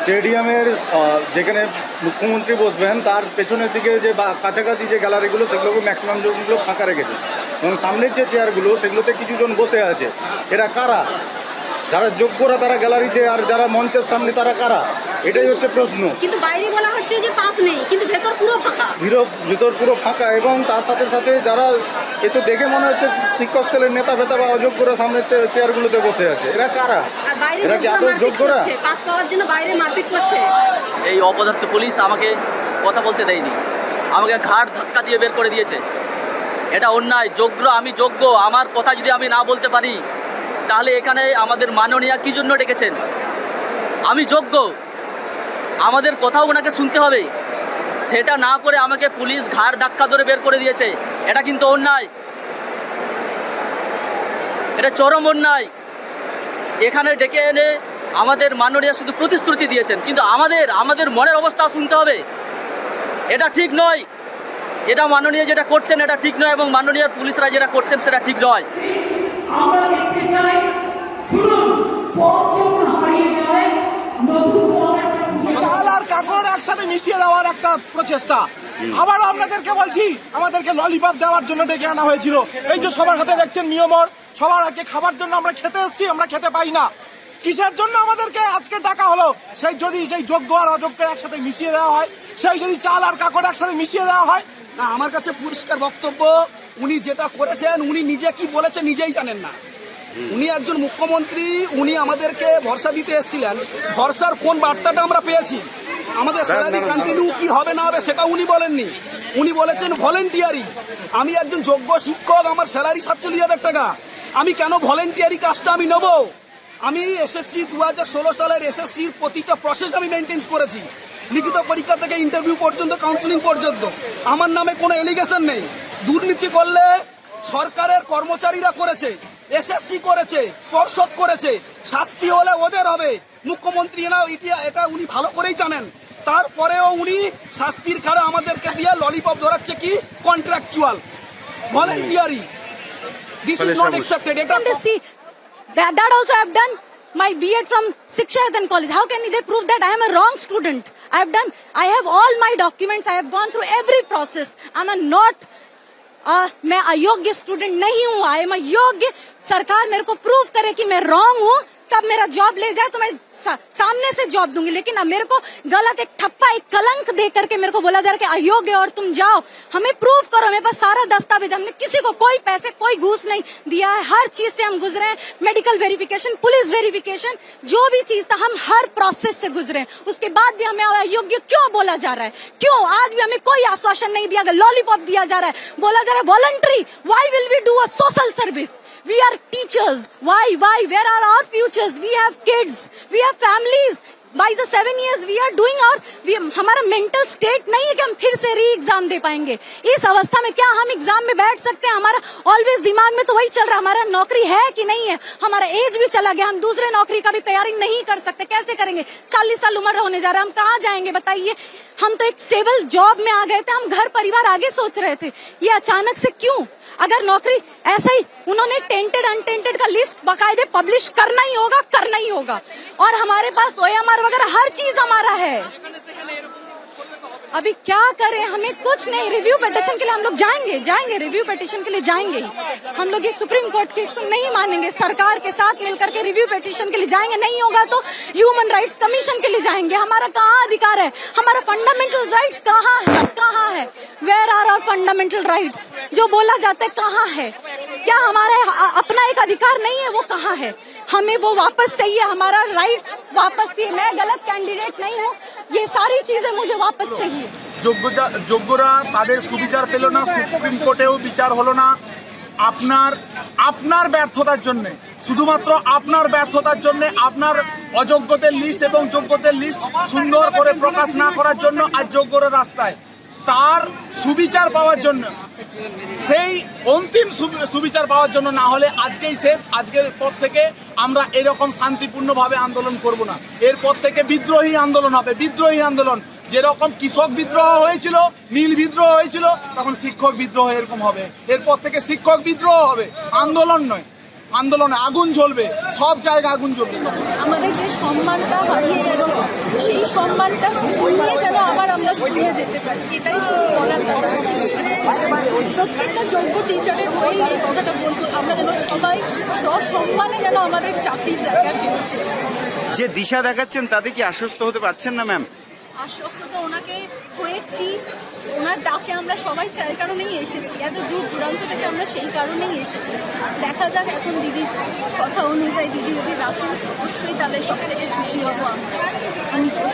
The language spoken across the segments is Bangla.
স্টেডিয়ামের যেখানে মুখ্যমন্ত্রী বসবেন, তার পেছনের দিকে যে বা, কাছাকাছি যে গ্যালারিগুলো সেগুলোকে ম্যাক্সিমাম জনগুলো ফাঁকা রেখেছে। এবং সামনের যে চেয়ারগুলো সেগুলোতে কিছুজন বসে আছে। এরা কারা? যারা যোগ্যরা তারা গ্যালারিতে আর যারা মঞ্চের সামনে তারা কারা? এটাই হচ্ছে প্রশ্ন। কিন্তু বাইরে বলা হচ্ছে যে পাস নেই কিন্তু ভেতর পুরো ফাঁকা। ভিড় ভিতর পুরো ফাঁকা এবং তার সাথে সাথে যারা এ তো দেখে মনে হচ্ছে শিক্ষক সেলের নেতা ফেতা বা অযোগ্যরা সামনে চেয়ারগুলোতে বসে আছে। এরা কারা? এরা কি আদৌ যোগ্যরা? পাস পাওয়ার জন্য বাইরে মারপিট করছে? এই অপদার্থ পুলিশ আমাকে কথা বলতে দেয়নি। আমাকে ঘাট ধাক্কা দিয়ে বের করে দিয়েছে। এটা অন্যায়। যোগ্য আমি যোগ্য। আমার কথা যদি আমি না বলতে পারি তাহলে এখানে আমাদের মাননীয়া কী জন্য ডেকেছেন? আমি যোগ্য। আমাদের কথাও ওনাকে শুনতে হবে। সেটা না করে আমাকে পুলিশ ঘাড় ধাক্কা ধরে বের করে দিয়েছে। এটা কিন্তু অন্যায়। এটা চরম অন্যায়। এখানে ডেকে এনে আমাদের মাননীয় শুধু প্রতিশ্রুতি দিয়েছেন, কিন্তু আমাদের আমাদের মনের অবস্থা শুনতে হবে। এটা ঠিক নয়। এটা মাননীয় যেটা করছেন, এটা ঠিক নয় এবং মাননীয় পুলিশরা যেটা করছেন, সেটা ঠিক নয়। চাল আর একসাথে মিশিয়ে দেওয়ার একটা প্রচেষ্টা। আবার আপনাদেরকে বলছি, আমাদেরকে ললিপপ জন্য ডেকে আনা হয়েছিল। এই সবার হাতে দেখছেন সবার আগে খাবার জন্য আমরা খেতে আমরা খেতে পাই না। কিসের জন্য আমাদেরকে আজকে ডাকা সেই যদি সেই যোগ্য আর একসাথে মিশিয়ে দেওয়া হয়, সেই যদি চাল আর কাকড় একসাথে মিশিয়ে দেওয়া হয় না আমার কাছে পরিষ্কার বক্তব্য উনি যেটা করেছেন উনি নিজে কি বলেছেন নিজেই জানেন না। উনি একজন মুখ্যমন্ত্রী উনি আমাদেরকে ভরসা দিতে এসেছিলেন। ভরসার কোন বার্তাটা আমরা পেয়েছি? আমাদের স্যালারি কন্টিনিউ কি হবে না হবে সেটা উনি বলেননি। উনি বলেছেন ভলেন্টিয়ারি আমি একজন যোগ্য শিক্ষক আমার স্যালারি সাতচল্লিশ হাজার টাকা। আমি কেন ভলেন্টিয়ারি কাজটা আমি নেব? আমি এসএসসি দু হাজার ষোলো সালের এসএসসির প্রতিটা প্রসেস আমি মেনটেন করেছি। লিখিত পরীক্ষা থেকে ইন্টারভিউ পর্যন্ত কাউন্সিলিং পর্যন্ত। আমার নামে কোনো এলিগেশন নেই। দুর্নীতি করলে সরকারের কর্মচারীরা করেছে এসএসসি করেছে পর্ষদ করেছে শাস্তি হলে ওদের হবে। মুখ্যমন্ত্রী না এটা উনি ভালো করেই জানেন। তারপরেও উনি শাস্তির খাড়া আমাদেরকে দিয়ে ললিপপ ধরাচ্ছে কি? Contractual voluntary this is not accepted এটা can they see that, that also I have done my B.Ed from Sikshayatan College. How can they prove that I am a wrong student? I have done, I have all my documents, I have gone through every process. I'm a not, uh, मैं अयोग्य स्टूडेंट नहीं हूँ आई एम योग्य सरकार मेरे को प्रूव करे कि मैं रॉन्ग हूँ तब मेरा जॉब ले जाए तो मैं सा, सामने से जॉब दूँगी। लेकिन अब मेरे को गलत एक ठप्पा एक कलंक दे करके मेरे को बोला जा रहा है कि अयोग्य और तुम जाओ। हमें प्रूफ करो मेरे पास सारा दस्तावेज़ हमने किसी को कोई पैसे कोई घूस नहीं दिया है। हर चीज़ से हम गुजरे हैं। मेडिकल वेरिफिकेशन पुलिस वेरिफिकेशन जो भी चीज़ था हम हर प्रोसेस से गुजरे उसके बाद भी हमें अयोग्य क्यों बोला जा रहा है? क्यों? आज भी हमें कोई आश्वासन नहीं दिया गया लॉलीपॉप दिया जा रहा है। बोला जा रहा है voluntary why will we do a social service we are teachers. Why why? Where are our futures? We have kids. We have families. By the seven years we are doing our we, हमारा मेंटल स्टेट नहीं है कि हम फिर से री एग्ज़ाम दे पाएँगे। इस अवस्था में क्या हम एग्ज़ाम में बैठ सकते हैं? हमारा ऑलवेज दिमाग में तो वही चल रहा हमारा नौकरी है कि नहीं है? हमारा एज भी चला गया। हम दूसरे नौकरी का भी तैयारी नहीं कर सकते। कैसे करेंगे? चालीस साल उम्र होने जा रहा है। हम कहाँ जाएँगे? बताइए। हम तो एक स्टेबल जॉब में आ गए थे। हम घर परिवार आगे सोच रहे थे। ये अचानक से क्यों? अगर नौकरी ऐसा ही उन्होंने टेंटेड अनटेंटेड का लिस्ट बकायदे पब्लिश करना ही होगा, करना ही होगा। और हमारे पास ओएमआर वगैरह हर चीज़ हमारा है। अभी क्या करें, हमें कुछ नहीं। रिव्यू पिटिशन के लिए हम लोग जाएँगे जाएँगे रिव्यू पिटिशन के लिए जाएँगे। हम लोग ये सुप्रीम कोर्ट के इसको नहीं मानेंगे। सरकार के साथ मिलकर के रिव्यू पिटिशन के लिए जाएँगे, नहीं होगा तो ह्यूमन राइट्स कमीशन के लिए जाएँगे। हमारा कहाँ अधिकार है? हमारा फंडामेंटल राइट्स कहाँ है? कहाँ है? Where are our fundamental rights जो बोला जाता है कहाँ है? क्या हमारा अ- अपना एक अधिकार नहीं है वो कहाँ है हमें वो वापस चाहिए हमारा राइट्स वापस चाहिए मैं गलत कैंडिडेट नहीं हूँ ये सारी चीजें मुझे वापस चाहिए যোগ্যতা যোগ্যরা তাদের সুবিচার পেল না সুপ্রিম কোর্টেও বিচার হলো না আপনার আপনার ব্যর্থতার জন্য শুধুমাত্র আপনার ব্যর্থতার জন্য আপনার অযোগ্যদের লিস্ট এবং যোগ্যদের লিস্ট সুন্দর করে প্রকাশ না করার জন্য আজ যোগ্যরা রাস্তায় তার সুবিচার পাওয়ার জন্য, সেই অন্তিম সুবিচার পাওয়ার জন্য না হলে আজকেই শেষ, আজকের পর থেকে আমরা এরকম শান্তিপূর্ণভাবে আন্দোলন করব না। এরপর থেকে বিদ্রোহী আন্দোলন হবে, বিদ্রোহী আন্দোলন। যেরকম কৃষক বিদ্রোহ হয়েছিল, নীল বিদ্রোহ হয়েছিল, তখন শিক্ষক বিদ্রোহ এরকম হবে। এরপর থেকে শিক্ষক বিদ্রোহ হবে, আন্দোলন নয়, আন্দোলনে আগুন জ্বলবে, সব জায়গায় আগুন জ্বলবে। আমাদের যে সম্মানটা হারিয়ে গেছে, সেই সম্মানটা যেন আবার আমরা স্কুলে এটাই শুধু বলার কথা প্রত্যেকটা যোগ্য টিচারের হয়েই এই কথাটা বলব আমরা যেন সবাই সসম্মানে যেন আমাদের চাকরির জায়গায় ফেরত যে দিশা দেখাচ্ছেন তাতে কি আশ্বস্ত হতে পারছেন না ম্যাম আশ্বস্ত তো ওনাকে হয়েছি ওনার ডাকে আমরা সবাই সেই কারণেই এসেছি। এত দূর দূরান্ত থেকে আমরা সেই কারণেই এসেছি। দেখা যাক এখন দিদির কথা অনুযায়ী দিদি যদি ডাকেন অবশ্যই তাহলে সব থেকে খুশি হব আমরা।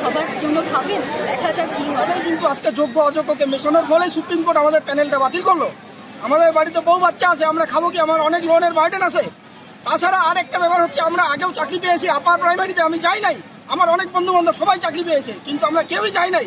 সবার জন্য ভাবেন, দেখা যাক কী হবে কিন্তু আজকে যোগ্য অযোগ্যকে মেশানোর ফলে সুপ্রিম কোর্ট আমাদের প্যানেলটা বাতিল করল। আমাদের বাড়িতে বউ বাচ্চা আছে, আমরা খাব কি? আমার অনেক লোনের বার্ডেন আছে। তাছাড়া আর একটা ব্যাপার হচ্ছে, আমরা আগেও চাকরি পেয়েছি আপার প্রাইমারিতে আমি যাই নাই। আমার অনেক বন্ধু বান্ধব সবাই চাকরি পেয়েছে, কিন্তু আমরা কেউই যাই নাই।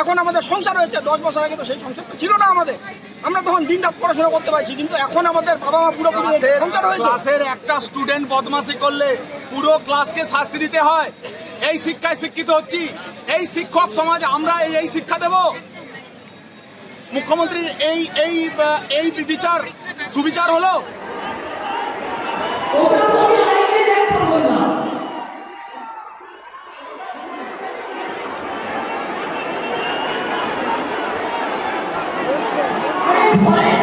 এখন আমাদের সংসার হয়েছে দশ বছর আগে তো সেই সংসারটা ছিল না আমাদের। আমরা তখন দিন রাত পড়াশোনা করতে পারছি কিন্তু এখন আমাদের বাবা মা ক্লাসের সংসার হয়েছে। ক্লাসের একটা স্টুডেন্ট বদমাশি করলে পুরো ক্লাসকে শাস্তি দিতে হয়। এই শিক্ষায় শিক্ষিত হচ্ছি। এই শিক্ষক সমাজ আমরা এই এই শিক্ষা দেব। মুখ্যমন্ত্রীর এই এই এই বিচার সুবিচার হলো। What?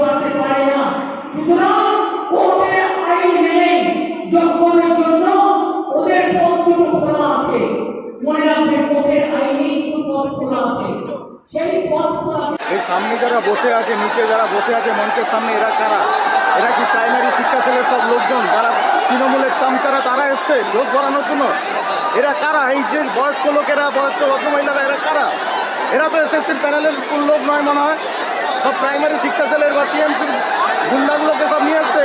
করতে পারে না। সুতরাং কোর্টের আইন জন্য ওদের খোলা আছে। মনে কোর্টের আইনি দুটো পথ খোলা আছে। সেই পথ খোলা এই সামনে যারা বসে আছে, নিচে যারা বসে আছে, মঞ্চের সামনে এরা কারা? এরা কি প্রাইমারি শিক্ষা সেলের সব লোকজন? যারা তৃণমূলের চামচারা, তারা এসছে লোক ভরানোর জন্য? এরা কারা? এই যে বয়স্ক লোকেরা, বয়স্ক ভদ্রমহিলারা, এরা কারা? এরা তো এসএসসির প্যানেলের কোন লোক নয় মনে হয়? সব প্রাইমারি শিক্ষা সেলের বা টিএমসি গুন্ডাগুলোকে সব নিয়ে আসছে।